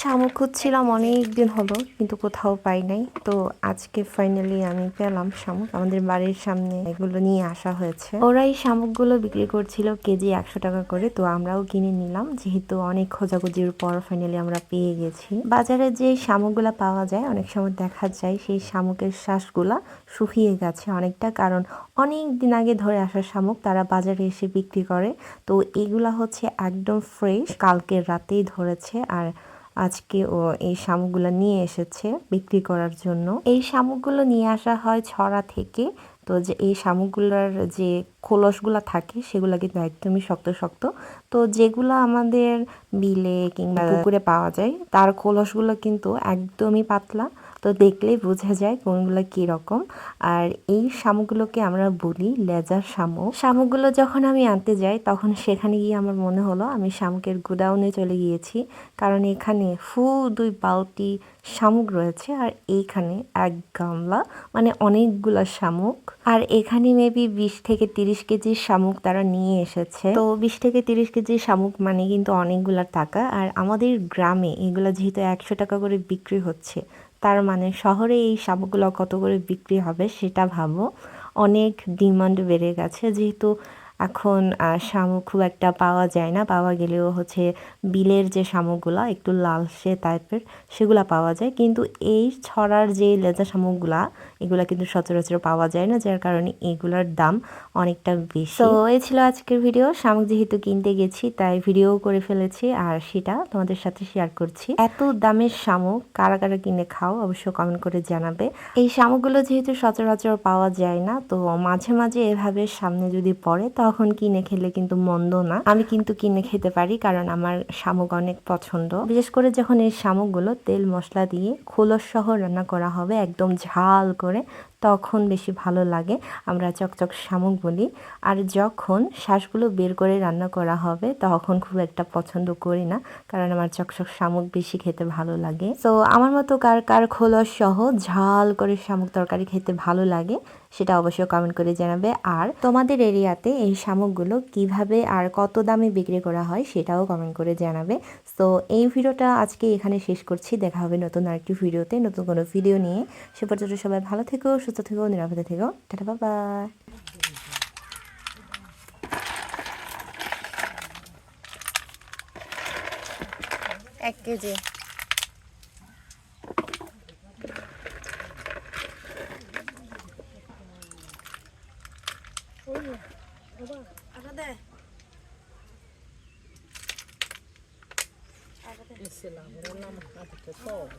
শামুক খুঁজছিলাম অনেক দিন হলো, কিন্তু কোথাও পাই নাই। তো আজকে ফাইনালি আমি পেলাম শামুক। আমাদের বাড়ির সামনে এগুলো নিয়ে আসা হয়েছে। ওরা এই শামুকগুলো বিক্রি করছিল কেজি একশো টাকা করে, তো আমরাও কিনে নিলাম। যেহেতু অনেক খোঁজাখুঁজির পর ফাইনালি আমরা পেয়ে গেছি। বাজারে যে শামুকগুলা পাওয়া যায়, অনেক সময় দেখা যায় সেই শামুকের শ্বাসগুলা শুকিয়ে গেছে অনেকটা। কারণ অনেক দিন আগে ধরে আসা শামুক, তারা বাজারে এসে বিক্রি করে। তো এগুলা হচ্ছে একদম ফ্রেশ কালকে রাতেই ধরেছে। আর আজকে ও এই শামুকগুলো নিয়ে এসেছে বিক্রি করার জন্য। এই শামুকগুলো নিয়ে আসা হয় ছড়া থেকে। তো যে এই শামুকগুলোর যে খোলসগুলো থাকে, সেগুলো কিন্তু একদমই শক্ত শক্ত। তো যেগুলো আমাদের বিলে কিংবা পুকুরে পাওয়া যায়, তার খোলসগুলো কিন্তু একদমই পাতলা। তো দেখলেই বোঝা যায় কোনগুলো কী রকম আর এই শামুকগুলোকে আমরা বলি লেজার শামুক। শামুকগুলো যখন আমি আনতে যাই, তখন সেখানে গিয়ে আমার মনে হলো আমি শামুকের গুডাউনে চলে গিয়েছি। কারণ এখানে ফুল দুই বালতি শামুক রয়েছে আর এইখানে এক গামলা মানে অনেকগুলো শামুক। আর এখানে মেবি বিশ থেকে তিরিশ কেজির শামুক তারা নিয়ে এসেছে। তো বিশ থেকে তিরিশ কেজি শামুক মানে কিন্তু অনেকগুলা টাকা। আর আমাদের গ্রামে এগুলো যেহেতু একশো টাকা করে বিক্রি হচ্ছে তার মানে শহরে এই শামুকগুলো কত করে বিক্রি হবে সেটা ভাবো। অনেক ডিমান্ড বেড়ে গেছে যেহেতু এখন শামুক খুব একটা পাওয়া যায় না। পাওয়া গেলেও হচ্ছে বিলের যে শামুকগুলা, একটু লালচে টাইপের, সেগুলা পাওয়া যায়। কিন্তু এই ছড়ার যে লেজা শামুকগুলা, এগুলা কিন্তু সচরাচর পাওয়া যায় না, যার কারণে এগুলার দাম অনেকটা বেশি। তো এই ছিল আজকের ভিডিও। শামুক যেহেতু কিনতে গেছি, তাই ভিডিও করে ফেলেছি। আর সেটা তোমাদের সাথে শেয়ার করছি। এত দামের শামুক, কারা কারা কিনে খাও, অবশ্য কমেন্ট করে জানাবে। এই শামুকগুলো যেহেতু সচরাচর পাওয়া যায় না, তো মাঝে মাঝে এভাবে সামনে যদি পড়ে তখন কিনে খেলে কিন্তু মন্দ না। আমি কিন্তু কিনে খেতে পারি কারণ আমার শামুক অনেক পছন্দ। বিশেষ করে যখন এই শামুকগুলো তেল মশলা দিয়ে খোলস সহ রান্না করা হবে, একদম ঝাল করে, তখন বেশি ভালো লাগে। আমরা চকচক শামুক বলি। আর যখন শ্বাসগুলো বের করে রান্না করা হবে, তখন খুব একটা পছন্দ করি না কারণ আমার চকচক শামুক বেশি খেতে ভালো লাগে। তো আমার মতো কার কার খোলস সহ ঝাল করে শামুক তরকারি খেতে ভালো লাগে, সেটা অবশ্যই কমেন্ট করে জানাবে। আর তোমাদের এরিয়াতে এই শামুকগুলো কীভাবে আর কত দামে বিক্রি করা হয় সেটাও কমেন্ট করে জানাবে। তো এই ভিডিওটা আজকে এখানে শেষ করছি। দেখা হবে নতুন আরেকটি ভিডিওতে, নতুন কোনো ভিডিও নিয়ে। সে পর্যন্ত সবাই ভালো থেকো, সুস্থ থেকো, নিরাপদে থেকো। টাটা বাবা এক KG. Esse lá, vou lá na casa do povo.